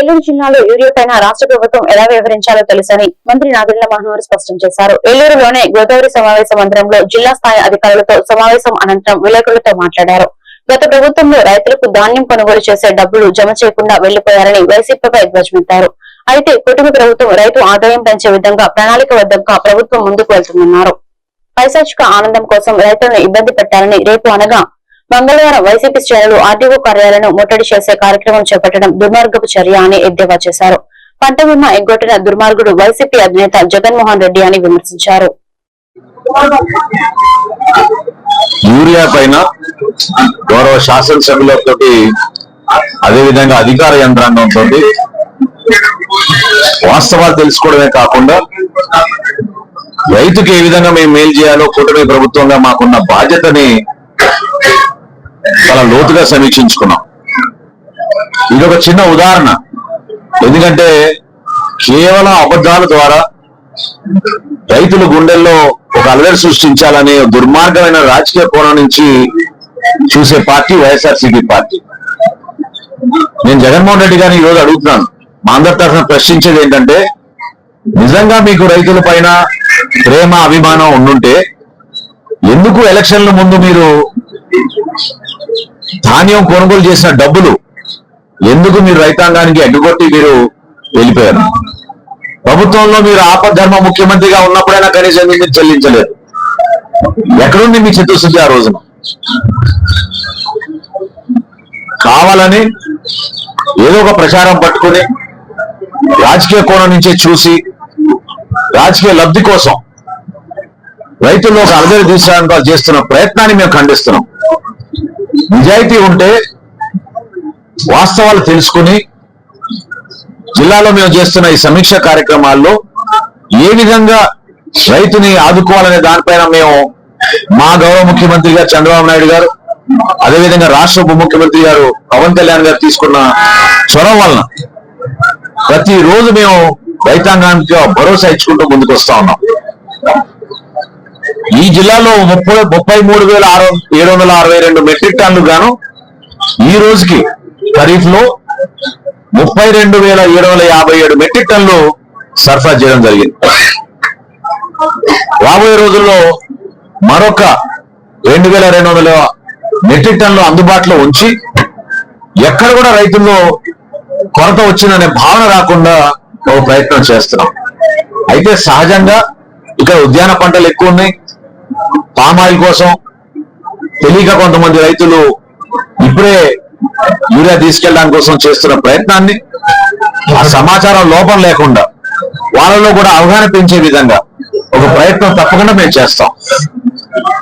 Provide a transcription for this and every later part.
ఏలూరు జిల్లాలో యూరియా పైన రాష్ట్ర ప్రభుత్వం ఎలా వ్యవహరించాలో తెలుసని మంత్రి నాగిళ్ళ మనోహర్ స్పష్టం చేశారు. ఏలూరులోనే గోదావరి సమావేశ మందిరంలో జిల్లా స్థాయి అధికారులతో సమావేశం అనంతరం విలేకరులతో మాట్లాడారు. గత ప్రభుత్వంలో రైతులకు ధాన్యం కొనుగోలు చేసే డబ్బులు జమ చేయకుండా వెళ్ళిపోయారని వైసీపీపై ధ్వజమెత్తారు అయితే కుటుంబ ప్రభుత్వం రైతు ఆదాయం పెంచే విధంగా ప్రణాళికబద్ధంగా ప్రభుత్వం ముందుకు వెళ్తుందన్నారు. పైశాచిక ఆనందం కోసం రైతులను ఇబ్బంది పెట్టారని రేపు అనగా మంగళవారం వైసీపీ శ్రేణులు ఆర్డీఓ కార్యాలయాలను ముట్టడి చేసే కార్యక్రమం చేపట్టడం దుర్మార్గపు చర్య అని ఎద్దేవా చేశారు. పంట బీమా ఎగ్గొట్టిన దుర్మార్గుడు వైసీపీ అధినేత జగన్మోహన్ రెడ్డి అని విమర్శించారు. యూరియా పైన గౌరవ శాసనసభ్యులతో అదేవిధంగా అధికార యంత్రాంగంతో వాస్తవాలు తెలుసుకోవడమే కాకుండా రైతుకి ఏ విధంగా మేము మేలు చేయాలో కూటమి ప్రభుత్వంగా మాకున్న బాధ్యతని చాలా లోతుగా సమీక్షించుకున్నాం. ఇది ఒక చిన్న ఉదాహరణ. ఎందుకంటే కేవలం అబద్ధాల ద్వారా రైతుల గుండెల్లో ఒక అలవేరు సృష్టించాలనే దుర్మార్గమైన రాజకీయ కోణం నుంచి చూసే పార్టీ వైఎస్ఆర్సీపీ పార్టీ. నేను జగన్మోహన్ రెడ్డి గారిని ఈరోజు అడుగుతున్నాను. మా అందరి తరఫున ప్రశ్నించేది ఏంటంటే నిజంగా మీకు రైతుల పైన ప్రేమ అభిమానం ఉండుంటే ఎందుకు ఎలక్షన్ల ముందు మీరు ధాన్యం కొనుగోలు చేసిన డబ్బులు ఎందుకు మీరు రైతాంగానికి అడ్డుకొట్టి మీరు వెళ్ళిపోయారు? ప్రభుత్వంలో మీరు ఆపద్ధర్మ ముఖ్యమంత్రిగా ఉన్నప్పుడైనా కనీసం మీరు చెల్లించలేదు. ఎక్కడుంది మీ చిత్తశుద్ధి ఆ రోజున? కావాలని ఏదో ఒక ప్రచారం పట్టుకుని రాజకీయ కోణం నుంచే చూసి రాజకీయ లబ్ధి కోసం రైతుల్లో ఒక అలజడి తీసుకోవడానికి చేస్తున్న ప్రయత్నాన్ని మేము ఖండిస్తున్నాం. నిజాయితీ ఉంటే వాస్తవాలు తెలుసుకుని జిల్లాలో మేము చేస్తున్న ఈ సమీక్ష కార్యక్రమాల్లో ఏ విధంగా రైతుని ఆదుకోవాలనే దానిపైన మేము మా గౌరవ ముఖ్యమంత్రి గారు చంద్రబాబు నాయుడు గారు అదేవిధంగా రాష్ట్ర ఉప ముఖ్యమంత్రి గారు పవన్ కళ్యాణ్ గారు తీసుకున్న చొరవ వలన ప్రతి రోజు మేము రైతాంగానికి భరోసా ఇచ్చుకుంటూ ముందుకు వస్తా ఉన్నాం. ఈ జిల్లాలో ముప్పై ముప్పై మూడు వేల ఆరు ఏడు వందల అరవై రెండు మెట్రిక్ టన్నులు గాను ఈ రోజుకి ఖరీఫ్లో ముప్పై రెండు వేల ఏడు వందల యాభై ఏడు మెట్రిక్ టన్నులు సరఫరా చేయడం జరిగింది. రాబోయే రోజుల్లో మరొక రెండు వేల రెండు వందల మెట్రిక్ టన్నులు అందుబాటులో ఉంచి ఎక్కడ కూడా రైతుల్లో కొరత వచ్చిందనే భావన రాకుండా ఒక ప్రయత్నం చేస్తున్నాం. అయితే సహజంగా ఇక్కడ ఉద్యాన పంటలు ఎక్కువ ఉన్నాయి. పామాయిల్ కోసం తెలియక కొంతమంది రైతులు ఇప్పుడే యూరియా తీసుకెళ్ళడానికి కోసం చేస్తున్న ప్రయత్నాన్ని ఆ సమాచారం లోపం లేకుండా వాళ్ళలో కూడా అవగాహన పెంచే విధంగా ఒక ప్రయత్నం తప్పకుండా మేము చేస్తాం.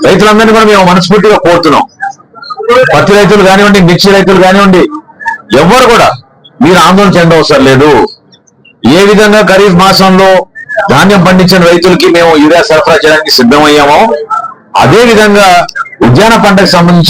రైతులందరినీ కూడా మేము మనస్ఫూర్తిగా కోరుతున్నాం. పత్తి రైతులు కానివ్వండి మిర్చి రైతులు కానివ్వండి ఎవ్వరు కూడా మీరు ఆందోళన చెందవసరం లేదు. ఏ విధంగా ఖరీఫ్ మాసంలో ధాన్యం పండించిన రైతులకి మేము యూరియా సరఫరా చేయడానికి సిద్ధమయ్యాము. అదే విధంగా ఉద్యాన పంటకు సంబంధించిన